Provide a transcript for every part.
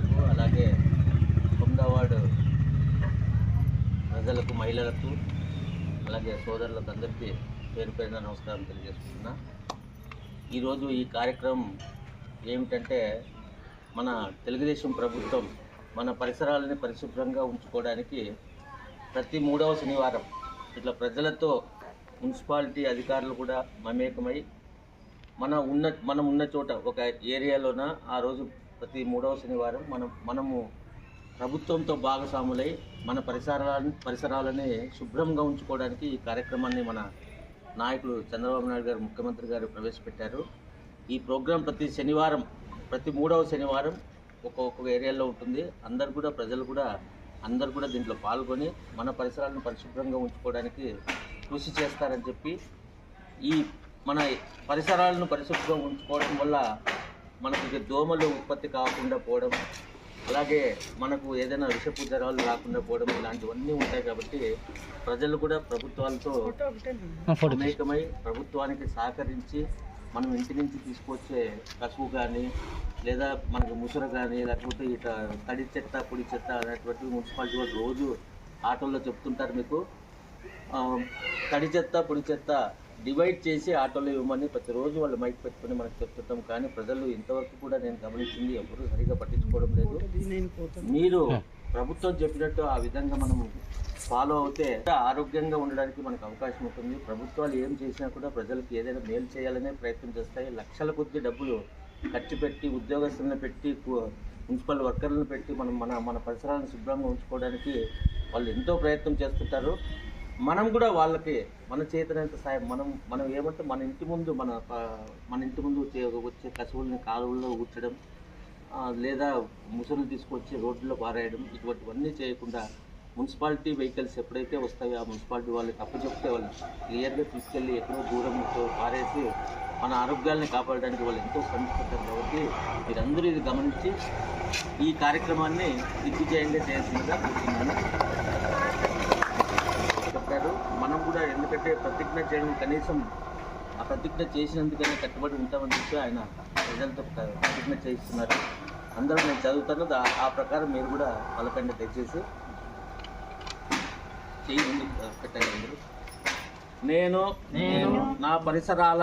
ప్రజలకు అలాగే కొండవాడు ప్రజలకు మహిళలకు అలాగే సోదరులకు అందరికీ పేరు పేరున నమస్కారం తెలియజేస్తున్నా ఈరోజు ఈ కార్యక్రమం ఏమిటంటే మన తెలుగుదేశం ప్రభుత్వం మన పరిసరాలని పరిశుభ్రంగా ఉంచుకోవడానికి ప్రతి మూడవ శనివారం ఇట్లా ప్రజలతో మున్సిపాలిటీ అధికారులు కూడా మమేకమై మన ఉన్న మనం ఉన్న చోట ఒక ఏరియాలోన ఆ రోజు ప్రతి మూడవ శనివారం మనం మనము ప్రభుత్వంతో భాగస్వాములై మన పరిసరాలను పరిసరాలని శుభ్రంగా ఉంచుకోవడానికి ఈ కార్యక్రమాన్ని మన నాయకులు చంద్రబాబు నాయుడు గారు ముఖ్యమంత్రి గారు ప్రవేశపెట్టారు. ఈ ప్రోగ్రాం ప్రతి శనివారం ప్రతి మూడవ శనివారం ఒక్కొక్క ఏరియాలో ఉంటుంది. అందరు కూడా ప్రజలు కూడా అందరు కూడా దీంట్లో పాల్గొని మన పరిసరాలను పరిశుభ్రంగా ఉంచుకోవడానికి కృషి చేస్తారని చెప్పి ఈ మన పరిసరాలను పరిశుభ్రంగా ఉంచుకోవడం వల్ల మనకి దోమలు ఉత్పత్తి కాకుండా పోవడం అలాగే మనకు ఏదైనా విషపు జ్వరాలు రాకుండా పోవడం ఇలాంటివన్నీ ఉంటాయి కాబట్టి ప్రజలు కూడా ప్రభుత్వాలతో అనేకమై ప్రభుత్వానికి సహకరించి మనం ఇంటి నుంచి తీసుకొచ్చే కసువు కానీ లేదా మనకు ముసురు కానీ లేకపోతే ఇట తడి చెత్త పొడి చెత్త అనేటువంటి మున్సిపాలిటీ వాళ్ళు రోజు ఆటోల్లో చెప్తుంటారు మీకు. తడి చెత్త పొడి చెత్త డివైడ్ చేసి ఆటోలో ఇవ్వమని ప్రతిరోజు వాళ్ళు మైక్ పెట్టుకొని మనకు చెప్తుంటాం. కానీ ప్రజలు ఇంతవరకు కూడా నేను గమనించింది ఎవరు సరిగా పట్టించుకోవడం లేదు. మీరు ప్రభుత్వం చెప్పినట్టు ఆ విధంగా మనం ఫాలో అవుతే ఆరోగ్యంగా ఉండడానికి మనకు అవకాశం ఉంటుంది. ప్రభుత్వాలు ఏం చేసినా కూడా ప్రజలకు ఏదైనా మేలు చేయాలనే ప్రయత్నం చేస్తాయి. లక్షల కొద్ది డబ్బులు ఖర్చు పెట్టి ఉద్యోగస్తులను పెట్టి మున్సిపల్ వర్కర్లను పెట్టి మనం మన మన పరిసరాలను శుభ్రంగా ఉంచుకోవడానికి వాళ్ళు ఎంతో ప్రయత్నం చేస్తుంటారు. మనం కూడా వాళ్ళకి మన చేతనంత సాయం మనం మనం ఏమంటే మన ఇంటి ముందు మన మన ఇంటి ముందు వచ్చే- వచ్చే కసువుల్ని కాలువల్లో కూర్చడం లేదా ముసలు తీసుకొచ్చి రోడ్లో పారేయడం ఇటువంటివన్నీ చేయకుండా మున్సిపాలిటీ వెహికల్స్ ఎప్పుడైతే వస్తాయో ఆ మున్సిపాలిటీ వాళ్ళకి అప్పచెప్తే వాళ్ళు క్లియర్గా తీసుకెళ్ళి ఎక్కడో దూరంతో పారేసి మన ఆరోగ్యాలను కాపాడడానికి వాళ్ళు ఎంతో శ్రమిస్తుంటారు కాబట్టి మీరందరూ ఇది గమనించి ఈ కార్యక్రమాన్ని దిగ్విజయంగా చేయాల్సిందిగా కోరుతున్నాను చెప్పారు మనం కూడా ఎందుకంటే ప్రతిజ్ఞ చేయడం కనీసం ఆ ప్రతిజ్ఞ చేసినందుకనే కట్టుబడి ఉంటామని చెప్పి ఆయన ప్రజలతో ప్ర- ప్రతిజ్ఞ చేయిస్తున్నారు అందరూ నేను చదువుతాను ఆ ప్రకారం మీరు కూడా పలకండి దయచేసి ముందు పెట్టండి అందరూ. నేను నేను నా పరిసరాల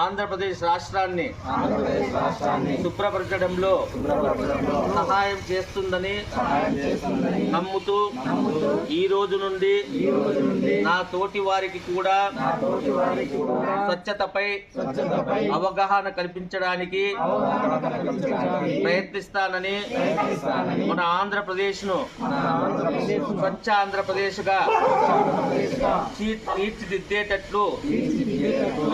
ఆంధ్రప్రదేశ్ రాష్ట్రాన్ని శుభ్రపరచడంలో సహాయం చేస్తుందని నమ్ముతూ ఈ రోజు నుండి నా తోటి వారికి కూడా స్వచ్ఛతపై అవగాహన కల్పించడానికి ప్రయత్నిస్తానని మన ఆంధ్రప్రదేశ్ను మన ఆంధ్రప్రదేశ్ స్వచ్ఛ ఆంధ్రప్రదేశ్గా తీర్చిదిద్దేటట్లు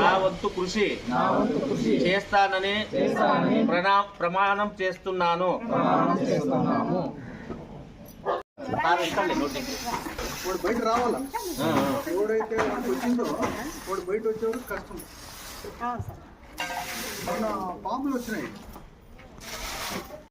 నా వంతు కృషి నా వంతు కృషి చేస్తానని చేస్తానని ప్రణా ప్రమాణం చేస్తున్నాను. వాడు బయట రావాలా. ఎవడైతే వాడికి వచ్చిందో వాడు బయట వచ్చేవాడు కష్టం. మన పాములు వచ్చినాయి.